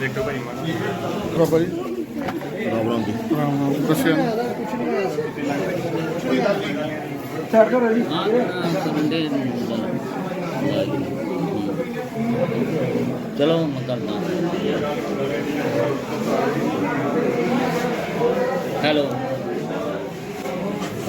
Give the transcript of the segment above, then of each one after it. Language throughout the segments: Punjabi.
ਦੇਖੋ ਭਾਈ ਮਾਰ ਬਾਬਾ ਜੀ। ਰਾਮ ਰਾਮ ਜੀ। ਰਾਮ ਨਾਮ ਦੱਸਿਆ ਨੀ। ਬੰਦੇ ਚਲੋ ਮੈਂ ਕਰਦਾ। ਹੈਲੋ।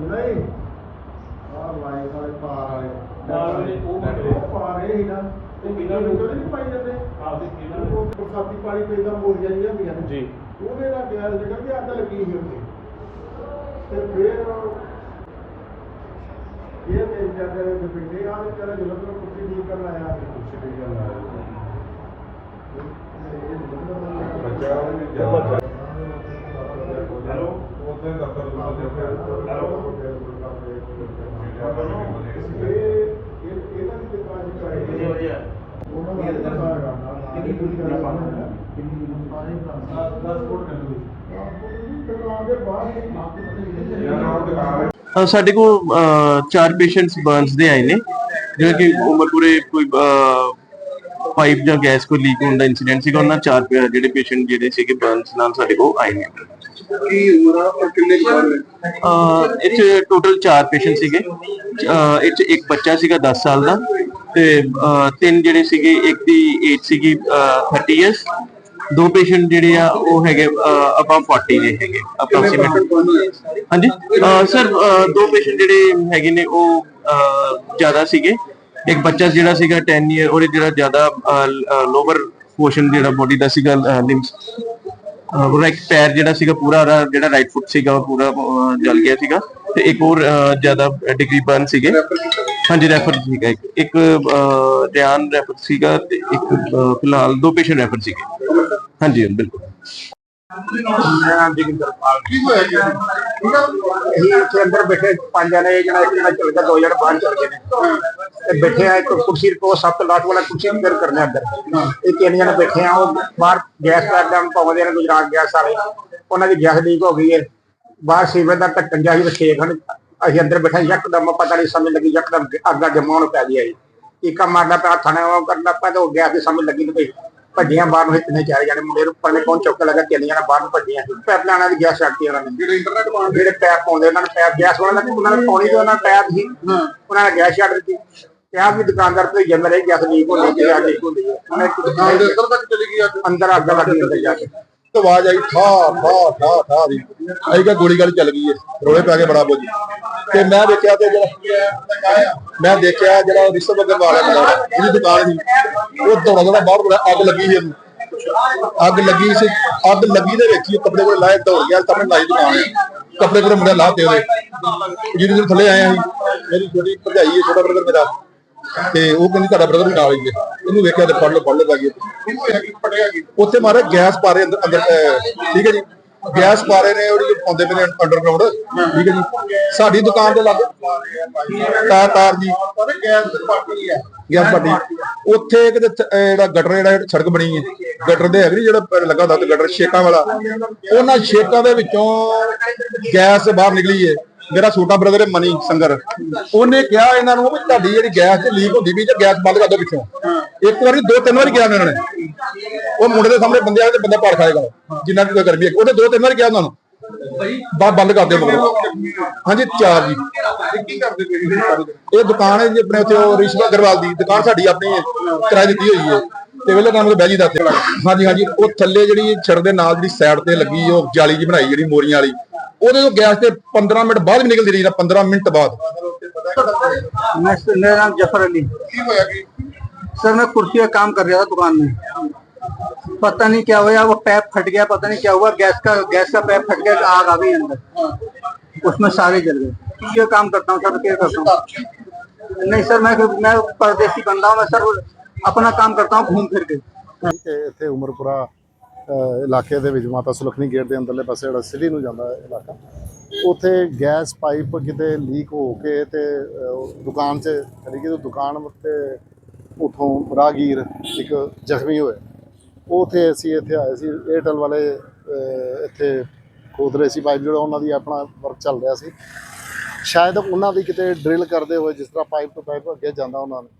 ਨਹੀਂ ਆਹ ਲਾਈਟ ਵਾਲੇ ਪਾਰ ਵਾਲੇ ਪਾਰ ਵਾਲੇ ਉਹ ਪਾਰ ਇਹ ਹੀ ਨਾ ਉਹ ਬਿਨਾਂ ਲੋਕਾਂ ਦੇ ਪਾਈ ਜਾਂਦੇ? ਆਪਦੇ ਕਿਹਨਾਂ ਉਹ ਬਰਸਾਤੀ ਪਾਣੀ ਪੈਂਦਾ ਮੋਰੀਆਂ ਜਿਹੀਆਂ ਹੁੰਦੀਆਂ ਨੇ। ਜੀ। ਉਹਦੇ ਨਾਲ ਗੈਸ ਨਿਕਲ ਕੇ ਅੱਗ ਲੱਗੀ ਸੀ ਉੱਥੇ ਤੇ ਫਿਰ ਇਹ ਮੇਰੇ ਜਾਂਦੇ ਦੇ ਪਿੰਡੇ ਆ ਤੇ ਚਲੇ ਜਲੰਧਰ ਨੂੰ ਕੁੱਤੀ ਠੀਕ ਕਰਨ ਆਇਆ ਕੁਛ ਵੀ ਗੱਲ ਆਇਆ। ਬੱਚਾ ਹੈਲੋ? ਉੱਥੇ ਦਫ਼ਤਰ ਦੇ ਹੈਲੋ? ਇਹ ਇਹਨਾਂ ਦੀ ਦੁਕਾਨ ਚ ਵਧੀਆ ਵਧੀਆ। ਉਹਨਾਂ ਦਾ ਹੈਗਾ ਕਿੰਨੀ ਦੂਰੀ ਦਾ ਪਾਣਾ ਕਿੰਨੀ ਦੂਰੀ? ਪਾਣੀ 10 ਫੁੱਟ ਕੰਦੂ ਦੁਕਾਨ ਦੇ ਬਾਹਰ ਸਾਡੇ ਕੋਲ ਚਾਰ ਪੇਸ਼ੈਂਟਸ ਬਰਨਸ ਦੇ ਆਏ ਨੇ। ਜਿਹੜੇ ਕਿ ਉਮਰਪੁਰੇ ਕੋਈ ਪਾਈਪ ਜਾਂ ਗੈਸ ਕੋਈ ਲੀਕ ਹੋਣ ਦਾ ਇਨਸੀਡੈਂਟ ਸੀਗਾ ਉਹਨਾਂ ਚਾਰ ਜਿਹੜੇ ਪੇਸ਼ੈਂਟ ਜਿਹੜੇ ਸੀਗੇ ਬਰਨਸ ਨਾਲ ਸਾਡੇ ਕੋਲ ਆਏ ਨੇ। ਕੀ ਉਮਰ ਔਰ ਕਿੰਨੇ ਅ, ਇਹ ਟੋਟਲ ਚਾਰ ਪੇਸ਼ੈਂਟ ਸੀਗੇ। ਇਹ ਇੱਕ ਬੱਚਾ ਸੀਗਾ 10 ਸਾਲ ਦਾ। ਤੇ ਤਿੰਨ ਜਿਹੜੇ ਸੀਗੇ, ਇੱਕ ਦੀ ਏਜ ਸੀਗੀ 30 ਇਅਰਸ ਦੋ ਪੇਸ਼ੈਂਟ ਜਿਹੜੇ ਆ, ਉਹ ਹੈਗੇ ਅਬਾਵ 40 ਦੇ ਹੈਗੇ ਅਪਰੋਕਸੀਮੇਟ ਹਾਂਜੀ? ਸਰ ਦੋ ਪੇਸ਼ੈਂਟ ਜਿਹੜੇ ਹੈਗੇ ਨੇ, ਉਹ ਜ਼ਿਆਦਾ ਸੀਗੇ। ਇੱਕ ਬੱਚਾ ਜਿਹੜਾ ਸੀਗਾ 10 ਇਅਰ ਉਹਦੇ ਜਿਹੜਾ ਜ਼ਿਆਦਾ ਲੋਅਰ ਪੋਰਸ਼ਨ ਜਿਹੜਾ ਬੋਡੀ ਦਾ ਸੀਗਾ ਲਿੰਬਸ ਉਹਦਾ ਇੱਕ ਪੈਰ ਜਿਹੜਾ ਸੀਗਾ, ਪੂਰਾ ਉਹਦਾ ਜਿਹੜਾ ਰਾਈਟ ਫੁੱਟ ਸੀਗਾ, ਉਹ ਪੂਰਾ ਜਲ ਗਿਆ ਸੀਗਾ। ਤੇ ਇੱਕ ਹੋਰ ਜ਼ਿਆਦਾ ਡਿਗਰੀ ਬਰਨ ਸੀਗੇ। ਹਾਂਜੀ ਰੈਫਰ ਸੀਗਾ ਇੱਕ ਇੱਕ ਅਹ, ਧਿਆਨ ਰੈਫਰ ਸੀਗਾ ਤੇ ਇੱਕ ਅਹ, ਫਿਲਹਾਲ ਦੋ ਪੇਸ਼ੈਂਟ ਰੈਫਰ ਸੀਗੇ। ਹਾਂਜੀ ਬਿਲਕੁਲ। ਮੈਂ ਜਗਿੰਦਰਪਾਲ ਕੀ ਹੋਇਆ ਜੀ ਇਹ ਇੱਥੇ ਅੰਦਰ ਬੈਠੇ ਪੰਜ ਜਣੇ ਜਿਹੜਾ ਇੱਕ ਜਣਾ ਚਲ ਗਿਆ ਦੋ ਜਣੇ ਬਾਹਰ ਚਲ ਗਏ ਨੇ। ਤੇ ਬੈਠੇ ਆ ਇੱਕ ਕੁਰਸੀ ਕੋ ਸਭ ਲਾਟ ਵਾਲਾ ਕੁਰਸੀ ਅੰਦਰ ਕਰਨੇ ਅੰਦਰ। ਇਹ ਤਿੰਨ ਜਣੇ ਬੈਠੇ ਆ ਉਹ ਬਾਹਰ ਗੈਸ ਪ੍ਰੋਗਰਾਮ ਪਾਉਂਦੇ ਨੇ ਗੁਜਰਾਤ ਗੈਸ ਵਾਲੇ ਉਹਨਾਂ ਦੀ ਗੈਸ ਲੀਕ ਹੋ ਗਈ ਹੈ ਬਾਹਰ ਸੀਵਰ ਦਾ ਢੱਕਣ ਜਾਹੀ ਵਿਛੇ ਹਨ ਅਸੀਂ ਅੰਦਰ ਬੈਠੇ ਯਕਦਮ ਪਤਾ ਨਹੀਂ ਸਮਝ ਲੱਗੀ ਯਕਦਮ ਅੱਗਾ ਜਮਾਉਣ ਪੈ ਗਿਆ ਜੀ। ਇੱਕਾ ਮਾਰਦਾ ਪਿਆ ਥਾਣੇ ਉਹ ਕਰਦਾ ਪਿਆ ਤੇ ਉਹ ਗੈਸ ਦੀ ਸਮਝ ਲੱਗੀ ਨਹੀਂ ਪਈ ਭੱਜੀਆਂ ਬਾਹਰ ਨੂੰ ਇਤਨੇ ਚਾਰੇ ਜਾਣੇ ਮੁੰਡੇ ਨੂੰ ਉੱਪਰ ਨੇ ਕੌਣ ਚੁੱਕ ਕੇ ਲੱਗਾ ਤਿੰਨ ਜਣੇ ਬਾਹਰ ਨੂੰ ਭੱਜੀਆਂ। ਪੈਪ ਲਾਣਾ ਦੀ ਗੈਸ ਛੱਡਤੀ ਉਹਨਾਂ ਨੇ। ਜਿਹੜੇ ਇੰਟਰਨੈਟ ਪਾਉਣ ਜਿਹੜੇ ਪੈਪ ਪਾਉਂਦੇ ਉਹਨਾਂ ਨੇ ਪੈਪ ਗੈਸ ਵਾਲਾ ਨੇ ਉਹਨਾਂ ਨੇ ਪਾਉਣੀ ਤੇ ਉਹਨਾਂ ਨੇ ਪੈਪ ਸੀ। ਉਹਨਾਂ ਨੇ ਗੈਸ ਛੱਡ ਦਿੱਤੀ। ਆਹ ਵੀ ਦੁਕਾਨਦਾਰ ਤੇ ਜੰਮ ਰਹੀ ਗੈਸ ਲੀਕ ਹੋਣੀ ਤੇ ਆ ਲੀਕ ਹੁੰਦੀ ਹੈ। ਉਹਨੇ ਦੁਕਾਨ ਦੇ ਅੰਦਰ ਤੱਕ ਚਲੀ ਗਈ ਅੰਦਰ ਅੱਗ ਲੱਗੀ ਅੰਦਰ ਜਾ ਕੇ। ਆਵਾਜ਼ ਆਈ ਠਾ ਠਾ ਠਾ ਠਾ ਦੀ। ਅਸੀਂ ਕਿਹਾ ਗੋਲੀ ਗਾਲੀ ਚੱਲ ਗਈ ਏ ਰੋਲੇ ਪੈ ਗਏ ਬੜਾ ਬੋਝ ਤੇ ਮੈਂ ਦੇਖਿਆ ਤੇ ਜਿਹੜਾ ਮੈਂ ਦੇਖਿਆ ਜਿਹੜਾ ਰਿਸ਼ਵ ਅਗਰਵਾਲ ਹੈ ਮੁੰਡਾ, ਜਿਹਦੀ ਦੁਕਾਨ ਸੀ। ਉਹ ਦੌੜਾ ਦੌੜਾ ਬਾਹਰ ਬੜਾ ਅੱਗ ਲੱਗੀ ਸੀ ਇਹਨੂੰ ਅੱਗ ਲੱਗੀ ਸੀ ਅੱਗ ਲੱਗੀ ਦੇ ਵਿੱਚ ਹੀ ਕੱਪੜੇ ਕੋਲ ਲਾਏ ਦੌੜ ਗਿਆ ਸਾਹਮਣੇ ਲਾਈ ਦੁਕਾਨ ਕੱਪੜੇ ਕੋਲ ਮੁੰਡਾ ਲਾਤੇ ਉਹਦੇ। ਜਿਹਦੇ ਨੂੰ ਥੱਲੇ ਆਇਆ ਸੀ ਮੇਰੀ ਛੋਟੀ ਭਰਜਾਈ ਹੈ ਛੋਟਾ ਬ੍ਰਦਰ ਮੇਰਾ। ਤੇ ਉਹ ਕਹਿੰਦੀ ਤੁਹਾਡਾ ਬ੍ਰਦਰ ਵੀ ਨਾਲ ਹੀ ਹੈ। ਇਹਨੂੰ ਵੇਖਿਆ ਤੇ ਫੜ ਲਓ ਫੜ ਲਓ ਪੈ ਉੱਥੇ ਮਾਰੇ ਗੈਸ ਪਾ ਅੰਦਰ ਅੰਦਰ ਠੀਕ ਹੈ ਜੀ। ਗੈਸ ਪਾ ਨੇ ਉਹਦੀ ਪਾਉਂਦੇ ਪਏ ਨੇ ਅੰਡਰਗਰਾਉਂਡ ਠੀਕ ਹੈ ਜੀ। ਸਾਡੀ ਦੁਕਾਨ ਦੇ ਲਾਗੇ। ਤਾਰ ਤਾਰ ਜੀ। ਗੈਸ ਪਾਰਟੀ ਹੈ ਗੈਸ ਪਾਰਟੀ ਉੱਥੇ ਕਿਤੇ ਜਿਹੜਾ ਗਟਰ ਜਿਹੜਾ ਸੜਕ ਬਣੀ ਹੈ। ਗਟਰ ਦੇ ਹੈਗੇ ਨੀ, ਜਿਹੜਾ ਲੱਗਾ ਹੁੰਦਾ, ਤੇ ਗਟਰ ਛੇਕਾਂ ਵਾਲਾ। ਉਹਨਾਂ ਛੇਕਾਂ ਦੇ ਵਿੱਚੋਂ ਗੈਸ ਬਾਹਰ ਨਿਕਲੀ ਹੈ। ਮੇਰਾ ਛੋਟਾ ਬ੍ਰਦਰ ਹੈ ਮਨੀ ਸੰਗਰ, ਉਹਨੇ ਕਿਹਾ ਇਹਨਾਂ ਨੂੰ ਵੀ ਤੁਹਾਡੀ ਜਿਹੜੀ ਗੈਸ ਚ ਲੀਕ ਹੁੰਦੀ ਵੀ ਜੇ ਗੈਸ ਬੰਦ ਕਰ ਦਿਓ ਪਿੱਛੋਂ। ਇੱਕ ਵਾਰੀ, ਦੋ ਤਿੰਨ ਵਾਰੀ ਕਿਹਾ ਉਹਨਾਂ ਨੇ। ਉਹ ਮੁੰਡੇ ਦੇ ਸਾਹਮਣੇ ਬੰਦੇ ਆ ਤੇ ਬੰਦਾ ਪਾੜ ਖਾਏਗਾ। ਜਿੰਨਾ ਵੀ ਕੋਈ ਗਰਮੀ ਹੈ। ਉਹਨੇ ਦੋ ਤਿੰਨ ਵਾਰੀ ਕਿਹਾ ਉਹਨਾਂ ਨੂੰ। ਬਾ ਬੰਦ ਕਰ ਦਿਓ ਮਗਰੋਂ। ਹਾਂਜੀ, ਚਾਰ ਜੀ। ਕੀ ਕਰਦੇ ਇਹ ਦੁਕਾਨ ਹੈ ਜੀ ਆਪਣੇ ਉੱਥੇ, ਉਹ ਰਿਸ਼ਵਾ ਅਗਰਵਾਲ ਦੀ। ਦੁਕਾਨ ਸਾਡੀ ਆਪਣੀ ਕਿਰਾਏ ਦਿੱਤੀ ਹੋਈ ਹੈ। ਤੇ ਵੇਲੇ ਨਾਮ ਬਹਿ ਜੀ ਦਾ ਹਾਂਜੀ ਹਾਂਜੀ। ਉਹ ਥੱਲੇ ਜਿਹੜੀ ਛੜ ਦੇ ਨਾਲ ਜਿਹੜੀ ਸਾਈਡ ਤੇ ਲੱਗੀ, ਉਹ ਜਾਲੀ ਜੀ ਬਣਾਈ, ਜਿਹੜੀ ਮੋਰੀਆਂ ਵਾਲੀ। ਉਹਦੇ ਤੋਂ ਗੈਸ ਤੇ 15 ਮਿੰਟ ਬਾਅਦ ਵੀ ਨਿਕਲਦੀ ਰਹੀ ਨਾ 15 ਮਿੰਟ ਬਾਅਦ मैं मेरा नाम जफर अली ਕੀ ਹੋਇਆ ਕੀ सर मैं कुर्सी का काम कर रहा था दुकान में पता नहीं क्या हुआ वो पैप फट गया पता नहीं क्या हुआ गैस का गैस का पैप फट गया आग आ गई अंदर उसमें सारे जल गए ये काम करता हूँ सर क्या करता हूँ नहीं सर मैं मैं परदेसी बंदा हूँ मैं सर अपना काम करता हूँ घूम फिर के ਕਿ ਇੱਥੇ ਉਮਰਪੁਰਾ ਅਹ, ਇਲਾਕੇ ਦੇ ਵਿੱਚ ਮਾਤਾ ਸੁਲੱਖਣੀ ਗੇਟ ਦੇ ਅੰਦਰਲੇ ਪਾਸੇ ਜਿਹੜਾ ਸਿਟੀ ਨੂੰ ਜਾਂਦਾ ਇਲਾਕਾ, ਉੱਥੇ ਗੈਸ ਪਾਈਪ ਕਿਤੇ ਲੀਕ ਹੋ ਕੇ ਤੇ ਦੁਕਾਨ 'ਚ ਚਲੀ ਕਿ ਤੇ ਦੁਕਾਨ ਤੇ ਉਥੋਂ ਰਾਗੀਰ ਇੱਕ ਜ਼ਖਮੀ ਹੋਏ ਉਹ ਉੱਥੇ ਅਸੀਂ ਇੱਥੇ ਆਏ ਸੀ ਏਅਰਟੈਲ ਵਾਲੇ ਇੱਥੇ ਖੋਦ ਰਹੇ ਸੀ ਪਾਈਪ ਜਿਹੜਾ ਉਹਨਾਂ ਦੀ ਆਪਣਾ ਵਰਕ ਚੱਲ ਰਿਹਾ ਸੀ। ਸ਼ਾਇਦ ਉਹਨਾਂ ਦੀ ਕਿਤੇ ਡਰਿਲ ਕਰਦੇ ਹੋਏ ਜਿਸ ਤਰ੍ਹਾਂ ਪਾਈਪ ਤੋਂ ਪਾਈਪ ਅੱਗੇ ਜਾਂਦਾ ਉਹਨਾਂ ਨੂੰ,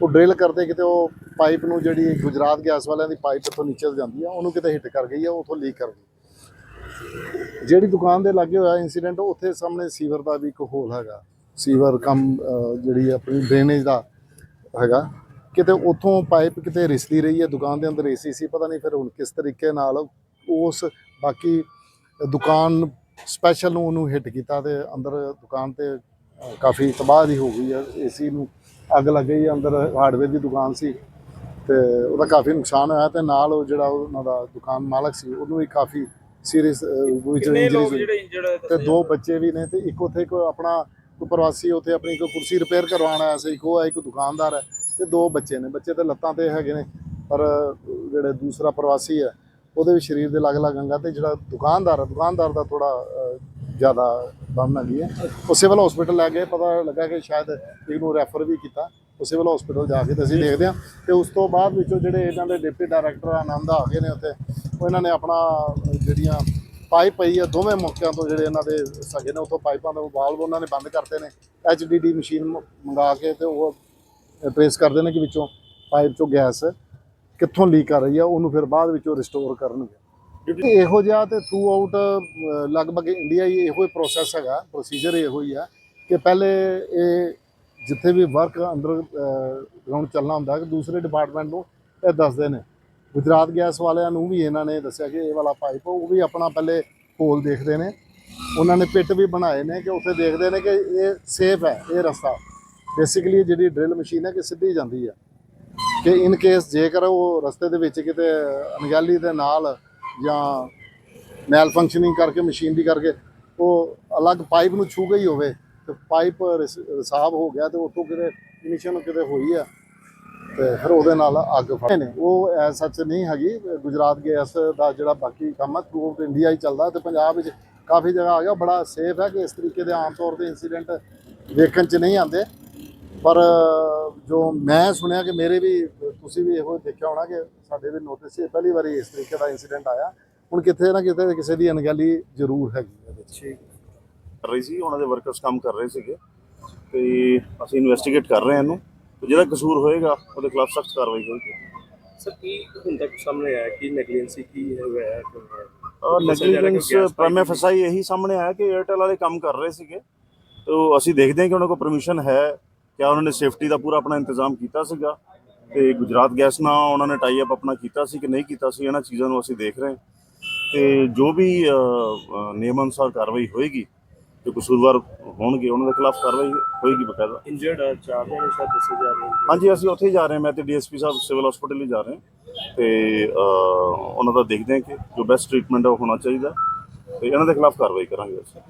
ਉਹ ਡਰਿਲ ਕਰਦੇ ਕਿਤੇ ਉਹ ਪਾਈਪ ਨੂੰ ਜਿਹੜੀ ਗੁਜਰਾਤ ਗੈਸ ਵਾਲਿਆਂ ਦੀ ਪਾਈਪ ਇੱਥੋਂ ਨੀਚੇ ਜਾਂਦੀ ਆ ਉਹਨੂੰ ਕਿਤੇ ਹਿੱਟ ਕਰ ਗਈ ਆ ਉਥੋਂ ਲੀਕ ਕਰ ਗਈ। ਜਿਹੜੀ ਦੁਕਾਨ ਦੇ ਲਾਗੇ ਹੋਇਆ ਇਨਸੀਡੈਂਟ ਉੱਥੇ ਸਾਹਮਣੇ ਸੀਵਰ ਦਾ ਵੀ ਇੱਕ ਹੋਲ ਹੈਗਾ। ਸੀਵਰ ਕੰਮ ਅਹ, ਜਿਹੜੀ ਆਪਣੀ ਡਰੇਨੇਜ ਦਾ ਹੈਗਾ। ਕਿਤੇ ਉਥੋਂ ਪਾਈਪ ਕਿਤੇ ਰਿਸਦੀ ਰਹੀ ਹੈ ਦੁਕਾਨ ਦੇ ਅੰਦਰ ਏਸੀ ਸੀ ਪਤਾ ਨਹੀਂ ਫਿਰ ਹੁਣ ਕਿਸ ਤਰੀਕੇ ਨਾਲ ਉਸ ਬਾਕੀ ਦੁਕਾਨ ਸਪੈਸ਼ਲ ਨੂੰ ਉਹਨੂੰ ਹਿੱਟ ਕੀਤਾ ਤੇ ਅੰਦਰ ਦੁਕਾਨ ਤੇ ਅਹ, ਕਾਫੀ ਤਬਾਹੀ ਹੋ ਗਈ ਹੈ ਏਸੀ ਨੂੰ ਅੱਗ ਲੱਗ ਗਈ ਅੰਦਰ ਹਾਰਡਵੇਅਰ ਦੀ ਦੁਕਾਨ ਸੀ। ਤੇ ਉਹਦਾ ਕਾਫੀ ਨੁਕਸਾਨ ਹੋਇਆ ਤੇ ਨਾਲ ਉਹ ਜਿਹੜਾ ਉਹਨਾਂ ਦਾ ਦੁਕਾਨ ਮਾਲਕ ਸੀ ਉਹਨੂੰ ਵੀ ਕਾਫੀ ਸੀਰੀਅਸ ਵਿੱਚ ਇੰਜਰੀਜ਼ ਹੋਈ ਤੇ ਦੋ ਬੱਚੇ ਵੀ ਨੇ ਤੇ ਇੱਕ ਉੱਥੇ ਇੱਕ ਆਪਣਾ ਕੋਈ ਪ੍ਰਵਾਸੀ ਉੱਥੇ ਆਪਣੀ ਕੋਈ ਕੁਰਸੀ ਰਿਪੇਅਰ ਕਰਵਾਉਣ ਆਇਆ ਸੀ ਹੈ ਇੱਕ ਦੁਕਾਨਦਾਰ ਹੈ ਤੇ ਦੋ ਬੱਚੇ ਨੇ ਬੱਚੇ ਤੇ ਲੱਤਾਂ ਤੇ ਹੈਗੇ ਨੇ ਪਰ ਜਿਹੜੇ ਦੂਸਰਾ ਪ੍ਰਵਾਸੀ ਹੈ ਉਹਦੇ ਵੀ ਸਰੀਰ ਦੇ ਅਲੱਗ-ਅਲੱਗ ਅੰਗਾਂ ਤੇ ਜਿਹੜਾ ਦੁਕਾਨਦਾਰ ਹੈ ਦੁਕਾਨਦਾਰ ਦਾ ਥੋੜਾ ਜ਼ਿਆਦਾ ਬੰਨ ਹੈਗੀ ਹੈ। ਉਹ ਸਿਵਲ ਹਸਪੀਟਲ ਲੈ ਗਏ ਪਤਾ ਲੱਗਾ ਕਿ ਸ਼ਾਇਦ ਇਹਨੂੰ ਰੈਫਰ ਵੀ ਕੀਤਾ। ਉਹ ਸਿਵਲ ਹਸਪੀਟਲ ਜਾ ਕੇ ਤੇ ਅਸੀਂ ਦੇਖਦੇ ਹਾਂ। ਤੇ ਉਸ ਤੋਂ ਬਾਅਦ ਵਿੱਚੋਂ ਜਿਹੜੇ ਇਹਨਾਂ ਦੇ ਡਿਪਟੀ ਡਾਇਰੈਕਟਰ ਆਨੰਦ ਆ ਗਏ ਨੇ ਉੱਥੇ। ਉਹ ਇਹਨਾਂ ਨੇ ਆਪਣਾ ਜਿਹੜੀਆਂ ਪਾਈਪ ਪਈ ਆ, ਦੋਵੇਂ ਮੌਕਿਆਂ ਤੋਂ ਜਿਹੜੇ ਇਹਨਾਂ ਦੇ ਸਗੇ ਨੇ, ਉੱਥੋਂ ਪਾਈਪਾਂ ਦਾ ਵਾਲਵ ਉਹਨਾਂ ਨੇ ਬੰਦ ਕਰਤੇ ਨੇ। ਐਚਡੀਡੀ ਮਸ਼ੀਨ ਮੰਗਾ ਕੇ ਤੇ ਉਹ ਟ੍ਰੇਸ ਕਰਦੇ ਨੇ ਕਿ ਵਿੱਚੋਂ ਪਾਈਪ ਚੋਂ ਗੈਸ ਕਿੱਥੋਂ ਲੀਕ ਕਰ ਰਹੀ ਆ, ਉਹਨੂੰ ਫਿਰ ਬਾਅਦ ਵਿੱਚੋਂ ਰਿਸਟੋਰ ਕਰਨਗੇ। ਇਹੋ ਜਿਹਾ ਤੇ ਥਰੂ ਆਊਟ ਲਗਭਗ ਇੰਡੀਆ ਹੀ ਇਹੋ ਹੀ ਪ੍ਰੋਸੈਸ ਹੈਗਾ ਪ੍ਰੋਸੀਜਰ ਇਹੋ ਹੀ ਆ ਕਿ ਪਹਿਲੇ ਇਹ ਜਿੱਥੇ ਵੀ ਵਰਕ ਅੰਡਰ ਗਰਾਊਂਡ ਚੱਲਣਾ ਹੁੰਦਾ ਕਿ ਦੂਸਰੇ ਡਿਪਾਰਟਮੈਂਟ ਨੂੰ ਇਹ ਦੱਸਦੇ ਨੇ। ਗੁਜਰਾਤ ਗੈਸ ਵਾਲਿਆਂ ਨੂੰ ਵੀ ਇਹਨਾਂ ਨੇ ਦੱਸਿਆ ਕਿ ਇਹ ਵਾਲਾ ਪਾਈਪ ਉਹ ਵੀ ਆਪਣਾ ਪਹਿਲੇ ਹੋਲ ਦੇਖਦੇ ਨੇ। ਉਹਨਾਂ ਨੇ ਪਿੱਟ ਵੀ ਬਣਾਏ ਨੇ ਕਿ ਉੱਥੇ ਦੇਖਦੇ ਨੇ ਕਿ ਇਹ ਸੇਫ ਹੈ, ਇਹ ਰਸਤਾ। ਬੇਸਿਕਲੀ ਜਿਹੜੀ ਡਰਿਲ ਮਸ਼ੀਨ ਹੈ ਕਿ ਸਿੱਧੀ ਜਾਂਦੀ ਹੈ। ਕਿ ਇਨ ਕੇਸ ਜੇਕਰ ਉਹ ਰਸਤੇ ਦੇ ਵਿੱਚ ਕਿਤੇ ਅਣਗਹਿਲੀ ਦੇ ਨਾਲ ਜਾਂ ਮੈਲ ਫੰਕਸ਼ਨਿੰਗ ਕਰਕੇ ਮਸ਼ੀਨ ਦੀ ਕਰਕੇ ਉਹ ਅਲੱਗ ਪਾਈਪ ਨੂੰ ਛੂ ਗਈ ਹੋਵੇ ਤੇ ਪਾਈਪ ਰਿਸਾਬ ਹੋ ਗਿਆ ਤੇ ਉੱਥੋਂ ਕਿਤੇ ਇਨੀਸ਼ੀਅਲ ਕਿਤੇ ਹੋਈ ਆ ਤੇ ਫਿਰ ਉਹਦੇ ਨਾਲ ਅੱਗ ਫੜ ਨੇ। ਉਹ ਐ ਸੱਚ ਨਹੀਂ ਹੈਗੀ, ਗੁਜਰਾਤ ਗੈਸ ਦਾ ਜਿਹੜਾ ਬਾਕੀ ਕੰਮ ਹੈ ਥਰੂ ਆਊਟ ਇੰਡੀਆ ਹੀ ਚੱਲਦਾ ਤੇ ਪੰਜਾਬ ਵਿੱਚ ਕਾਫੀ ਜਗ੍ਹਾ ਆ ਗਿਆ। ਬੜਾ ਸੇਫ ਹੈ ਕਿ ਇਸ ਤਰੀਕੇ ਦੇ ਆਮ ਤੌਰ ਤੇ ਇਨਸੀਡੈਂਟ ਵੇਖਣ ਚ ਨਹੀਂ ਆਉਂਦੇ। ਪਰ ਜੋ ਮੈਂ ਸੁਣਿਆ ਕਿ ਮੇਰੇ ਵੀ, ਤੁਸੀਂ ਵੀ ਇਹੋ ਦੇਖਿਆ ਹੋਣਾ ਕਿ ਸਾਡੇ ਵੀ ਨੋਟਿਸ 'ਚ ਪਹਿਲੀ ਵਾਰੀ ਇਸ ਤਰੀਕੇ ਦਾ ਇਨਸੀਡੈਂਟ ਆਇਆ। ਹੁਣ ਕਿਤੇ ਨਾ ਕਿਤੇ ਕਿਸੇ ਦੀ ਅਣਗਹਿਲੀ ਜ਼ਰੂਰ ਹੈਗੀ ਇਹਦੇ ਵਿੱਚ ਕਰ ਰਹੀ ਸੀ ਉਹਨਾਂ ਦੇ ਵਰਕਰਸ ਕੰਮ ਕਰ ਰਹੇ ਸੀਗੇ। ਤੇ ਅਸੀਂ ਇਨਵੈਸਟੀਗੇਟ ਕਰ ਰਹੇ ਹਾਂ ਇਹਨੂੰ। ਤੇ ਜਿਹੜਾ ਕਸੂਰ ਹੋਏਗਾ ਉਹਦੇ ਖਿਲਾਫ ਸਖਤ ਕਾਰਵਾਈ ਹੋਏਗੀ। ਸਰ ਕੀ ਹੁਣ ਤੱਕ ਸਾਹਮਣੇ ਆਇਆ ਕਿ ਨੈਗਲੀਜੈਂਸੀ ਕੀ ਹੈ ਹੋਇਆ ਔਰ ਨੈਗਲੀਜੈਂਸ ਪ੍ਰਮੇ ਫਸਾਈ ਇਹੀ ਸਾਹਮਣੇ ਆਇਆ ਕਿ 에ਅਰਟੈਲ ਵਾਲੇ ਕੰਮ ਕਰ ਰਹੇ ਸੀਗੇ। ਤੇ ਅਸੀਂ ਦੇਖਦੇ ਹਾਂ ਕਿ ਉਹਨਾਂ ਕੋਲ ਪਰਮਿਸ਼ਨ ਹੈ ਕਿਆ ਉਹਨਾਂ ਨੇ ਸੇਫਟੀ ਦਾ ਪੂਰਾ ਆਪਣਾ ਇੰਤਜ਼ਾਮ ਕੀਤਾ ਸੀਗਾ। ਤੇ ਗੁਜਰਾਤ ਗੈਸ ਨਾਲ ਉਹਨਾਂ ਨੇ ਟਾਈ ਅਪ ਆਪਣਾ ਕੀਤਾ ਸੀ ਕਿ ਨਹੀਂ ਕੀਤਾ ਸੀ ਇਹਨਾਂ ਚੀਜ਼ਾਂ ਨੂੰ ਅਸੀਂ ਦੇਖ ਰਹੇ ਹਾਂ। ਤੇ ਜੋ ਵੀ ਨਿਯਮ ਅਨੁਸਾਰ ਕਾਰਵਾਈ ਹੋਏਗੀ ਜੋ ਕਸੂਰਵਾਰ ਹੋਣਗੇ ਉਹਨਾਂ ਦੇ ਖਿਲਾਫ ਕਾਰਵਾਈ ਹੋਏਗੀ ਬਕਾਇਦਾ। ਇੰਜਰਡ ਚਾਰ ਜਣੇ ਸ਼ਾਇਦ ਦੱਸੇ ਜਾ ਰਹੇ ਹਨ ਹਾਂਜੀ ਅਸੀਂ ਉੱਥੇ ਹੀ ਜਾ ਰਹੇ ਹਾਂ। ਮੈਂ ਤੇ ਡੀਐਸਪੀ ਸਾਹਿਬ ਸਿਵਲ ਹਸਪੀਟਲ ਹੀ ਜਾ ਰਹੇ ਹਾਂ। ਤੇ ਉਹਨਾਂ ਦਾ ਦੇਖਦੇ ਹਾਂ ਕਿ ਜੋ ਬੈਸਟ ਟ੍ਰੀਟਮੈਂਟ ਹੈ ਉਹ ਹੋਣਾ ਚਾਹੀਦਾ ਤੇ ਇਹਨਾਂ ਦੇ ਖਿਲਾਫ ਕਾਰਵਾਈ ਕਰਾਂਗੇ ਅਸੀਂ।